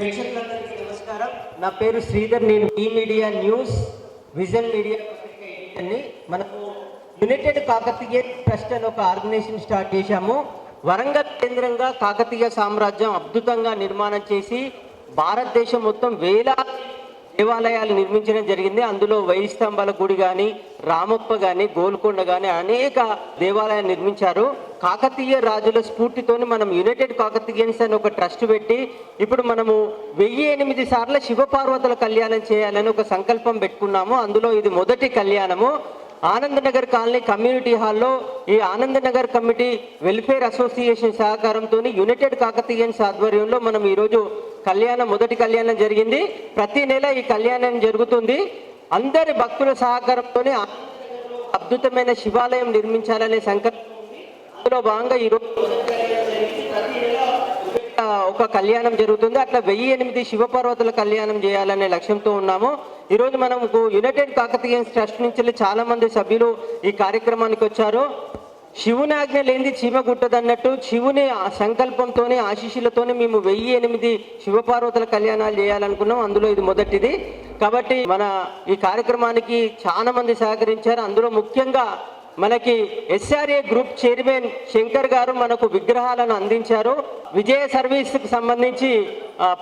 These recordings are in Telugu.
ప్రేక్షకులందరికీ నమస్కారం. నా పేరు శ్రీధర్ నేను ఈ మీడియా న్యూస్ విజన్ మీడియా అని మనము యునైటెడ్ కాకతీయ ట్రస్ట్ అని ఒక ఆర్గనైజేషన్ స్టార్ట్ చేశాము. వరంగల్ కేంద్రంగా కాకతీయ సామ్రాజ్యం అద్భుతంగా నిర్మాణం చేసి భారతదేశం మొత్తం వేల దేవాలయాలు నిర్మించడం జరిగింది. అందులో వైస్తంభాల గుడి కానీ రామప్ప కానీ గోల్కొండ కానీ అనేక దేవాలయాలు నిర్మించారు. కాకతీయ రాజుల స్ఫూర్తితోని మనం యునైటెడ్ కాకతీయన్స్ అని ఒక ట్రస్ట్ పెట్టి ఇప్పుడు మనము వెయ్యి ఎనిమిది సార్ల శివపార్వతుల కళ్యాణం చేయాలని ఒక సంకల్పం పెట్టుకున్నాము. అందులో ఇది మొదటి కళ్యాణము. ఆనందనగర్ కాలనీ కమ్యూనిటీ హాల్లో ఈ ఆనందనగర్ కమిటీ వెల్ఫేర్ అసోసియేషన్ సహకారంతో యునైటెడ్ కాకతీయన్స్ ఆధ్వర్యంలో మనం ఈరోజు కళ్యాణం మొదటి కళ్యాణం జరిగింది. ప్రతి నెల ఈ కళ్యాణం జరుగుతుంది. అందరి భక్తుల సహకారంతో అద్భుతమైన శివాలయం నిర్మించాలనే సంకల్పం అందులో భాగంగా ఈరోజు ఒక కళ్యాణం జరుగుతుంది. అట్లా వెయ్యి ఎనిమిది శివపార్వతుల కళ్యాణం చేయాలనే లక్ష్యంతో ఉన్నాము. ఈరోజు మనకు యునైటెడ్ కాకతీయన్స్ ట్రస్ట్ నుంచి చాలా మంది సభ్యులు ఈ కార్యక్రమానికి వచ్చారు. శివుని ఆజ్ఞ లేనిది చీమ గుట్టదన్నట్టు శివుని ఆ సంకల్పంతోనే ఆశీస్సులతోనే మేము వెయ్యి ఎనిమిది శివపార్వతుల కళ్యాణాలు చేయాలనుకున్నాం. అందులో ఇది మొదటిది. కాబట్టి మన ఈ కార్యక్రమానికి చాలా మంది సహకరించారు. అందులో ముఖ్యంగా మనకి ఎస్ఆర్ఏ గ్రూప్ చైర్మన్ శంకర్ గారు మనకు విగ్రహాలను అందించారు. విజయ సర్వీస్కి సంబంధించి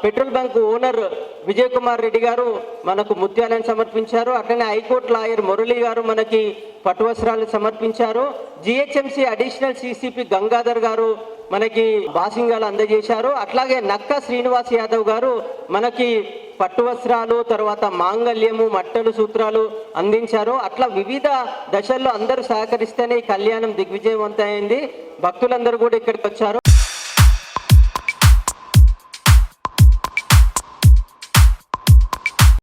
petrol bunk owner Vijay Kumar Reddy గారు మనకు ముత్యాలను సమర్పించారు. అట్లనే హైకోర్టు లాయర్ మురళి గారు మనకి పట్టువస్త్రాలు సమర్పించారు. జిహెచ్ఎంసీ అడిషనల్ సిసిపి గంగాధర్ గారు మనకి బాసింగాలు అందజేశారు. అట్లాగే నక్క శ్రీనివాస్ యాదవ్ గారు మనకి పట్టు వస్త్రాలు తర్వాత మాంగళ్యము మట్టలు సూత్రాలు అందించారు. అట్లా వివిధ దశల్లో అందరూ సహకరిస్తేనే ఈ కళ్యాణం దిగ్విజయవంతమైంది. భక్తులందరూ కూడా ఇక్కడికి వచ్చారు.